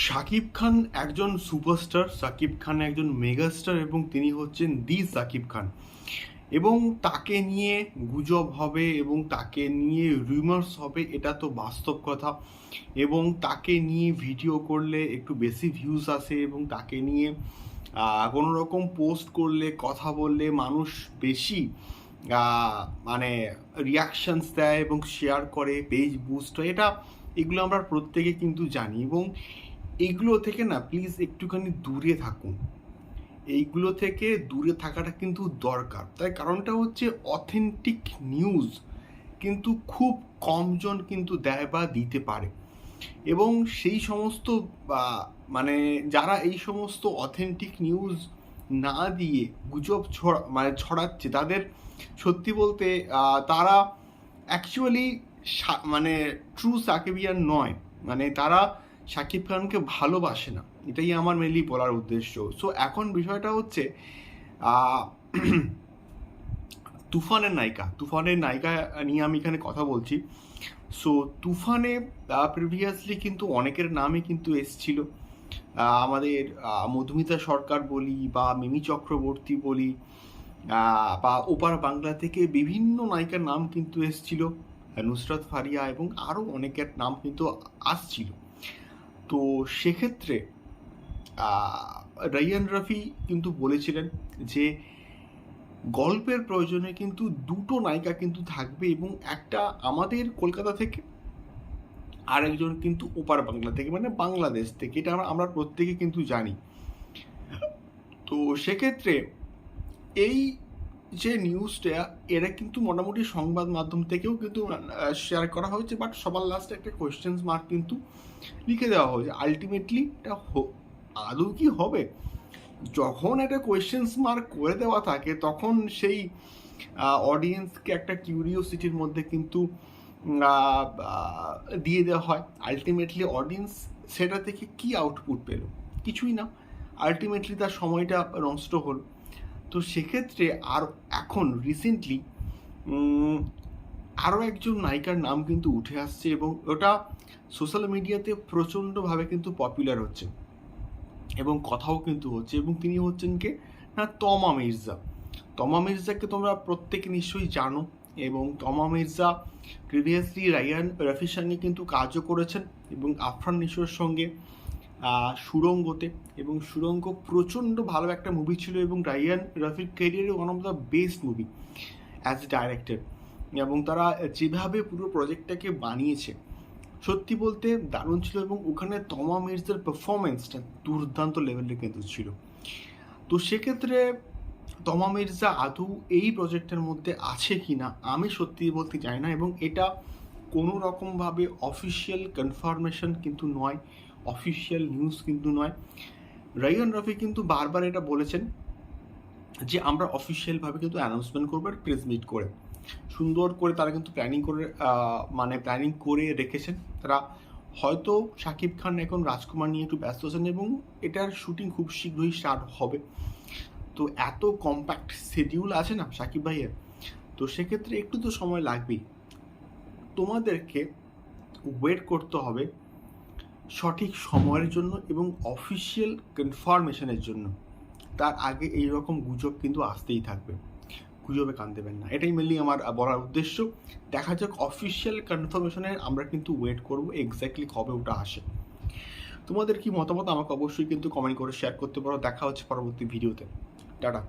শাকিব খান একজন সুপারস্টার শাকিব খান একজন মেগাস্টার এবং তিনি হচ্ছেন দি সাকিব খান। এবং তাকে নিয়ে গুজব হবে এবং তাকে নিয়ে রিমার্স হবে, এটা তো বাস্তব কথা। এবং তাকে নিয়ে ভিডিও করলে একটু বেশি ভিউজ আসে এবং তাকে নিয়ে কোনো রকম পোস্ট করলে, কথা বললে মানুষ বেশি মানে রিয়াকশানস দেয় এবং শেয়ার করে পেজ বুস্ট এটা এগুলো আমরা প্রত্যেকে কিন্তু জানি এবং এইগুলো থেকে না প্লিজ একটুখানি দূরে থাকুন। এইগুলো থেকে দূরে থাকাটা কিন্তু দরকার। তাই কারণটা হচ্ছে অথেন্টিক নিউজ কিন্তু খুব কমজন কিন্তু দেয় বা দিতে পারে। এবং সেই সমস্ত মানে যারা এই সমস্ত অথেন্টিক নিউজ না দিয়ে গুজব ছড়া মানে ছড়াচ্ছে, তাদের সত্যি বলতে তারা অ্যাকচুয়ালি মানে ট্রু সাকিবিয়ান নয়। মানে তারা শাকিব খানকে ভালোবাসে না। এটাই আমার মেনলি বলার উদ্দেশ্য। সো এখন বিষয়টা হচ্ছে তুফানের নায়িকা। তুফানের নায়িকা নিয়ে আমি এখানে কথা বলছি। সো তুফানে প্রিভিয়াসলি কিন্তু অনেকের নামই কিন্তু এসছিল। আমাদের মধুমিতা সরকার বলি বা মিমি চক্রবর্তী বলি বা ওপার বাংলা থেকে বিভিন্ন নায়িকার নাম কিন্তু এসছিল, নুসরাত ফারিয়া এবং আরও অনেকের নাম কিন্তু আসছিল। তো সেক্ষেত্রে রাইয়ান রফি কিন্তু বলেছিলেন যে, গল্পের প্রয়োজনে কিন্তু দুটো নায়িকা কিন্তু থাকবে এবং একটা আমাদের কলকাতা থেকে, আরেকজন কিন্তু ওপার বাংলা থেকে মানে বাংলাদেশ থেকে, এটা আমরা আমরা প্রত্যেকে কিন্তু জানি। তো সেক্ষেত্রে এই যে নিউজটা এরা কিন্তু মোটামুটি সংবাদ মাধ্যম থেকেও কিন্তু শেয়ার করা হয়েছে বাট সবার লাস্টে একটা কোয়েশ্চেন্স মার্ক কিন্তু লিখে দেওয়া হয়েছে। আলটিমেটলি এটা আদৌ কি হবে? যখন একটা কোয়েশ্চেন্স মার্ক করে দেওয়া থাকে, তখন সেই অডিয়েন্সকে একটা কিউরিওসিটির মধ্যে কিন্তু দিয়ে দেওয়া হয়। আলটিমেটলি অডিয়েন্স সেটা থেকে কি আউটপুট পেল? কিছুই না। আলটিমেটলি তার সময়টা নষ্ট হল। তো সেক্ষেত্রে আর এখন রিসেন্টলি আরও একজন নায়িকার নাম কিন্তু উঠে আসছে এবং ওটা সোশ্যাল মিডিয়াতে প্রচণ্ডভাবে কিন্তু পপুলার হচ্ছে এবং কথাও কিন্তু হচ্ছে এবং তিনি হচ্ছেন কে? না, তমা মির্জা। তমা মির্জাকে তোমরা প্রত্যেকে নিশ্চয়ই জানো এবং তমা মির্জা প্রিভিয়াসলি রায়ান রফির সঙ্গে কিন্তু কাজও করেছেন এবং আফরান নিশোর সঙ্গে সুরঙ্গতে এবং সুরঙ্গ প্রচণ্ড ভালো একটা মুভি ছিল এবং রায়ান রফির ক্যারিয়ারে one of the best movie as a director এবং তারা যেভাবে পুরো প্রজেক্টটাকে বানিয়েছে, সত্যি বলতে দারুণ ছিল এবং ওখানে তমা মির্জার পারফরমেন্সটা দুর্দান্ত লেভেলের কিন্তু ছিল। তো সেক্ষেত্রে তমা মির্জা আদৌ এই প্রজেক্টের মধ্যে আছে কি না আমি সত্যি বলতে চাই না এবং এটা কোনো রকমভাবে অফিসিয়াল কনফার্মেশন কিন্তু নয়। অফিসিয়াল নিউজ কিন্তু নয়। রাইয়ান রফি কিন্তু বারবার এটা বলেছেন যে আমরা অফিসিয়ালভাবে কিন্তু অ্যানাউন্সমেন্ট করব আর প্রেস মিট করে। সুন্দর করে তারা কিন্তু প্ল্যানিং করে মানে প্ল্যানিং করে রেখেছেন। তারা হয়তো শাকিব খান এখন রাজকুমার নিয়ে একটু ব্যস্ত আছেন এবং এটার শুটিং খুব শীঘ্রই স্টার্ট হবে। তো এত কম্প্যাক্ট শিডিউল আছে না শাকিব ভাইয়ের। তো সেক্ষেত্রে একটু তো সময় লাগবেই। তোমাদেরকে ওয়েট করতে হবে সঠিক সময়ের জন্য এবং অফিসিয়াল কনফার্মেশনের জন্য। তার আগে এই রকম গুজব কিন্তু আসতেই থাকবে। গুজবে কান দেবেন না। এটাই মেনলি আমার বলার উদ্দেশ্য। দেখা যাক অফিসিয়াল কনফার্মেশনের আমরা কিন্তু ওয়েট করব এক্স্যাক্টলি কবে ওটা আসে। তোমাদের কি মতামত আমাকে অবশ্যই কিন্তু কমেন্ট করে শেয়ার করতে পারো। দেখা হচ্ছে পরবর্তী ভিডিওতে টাটা।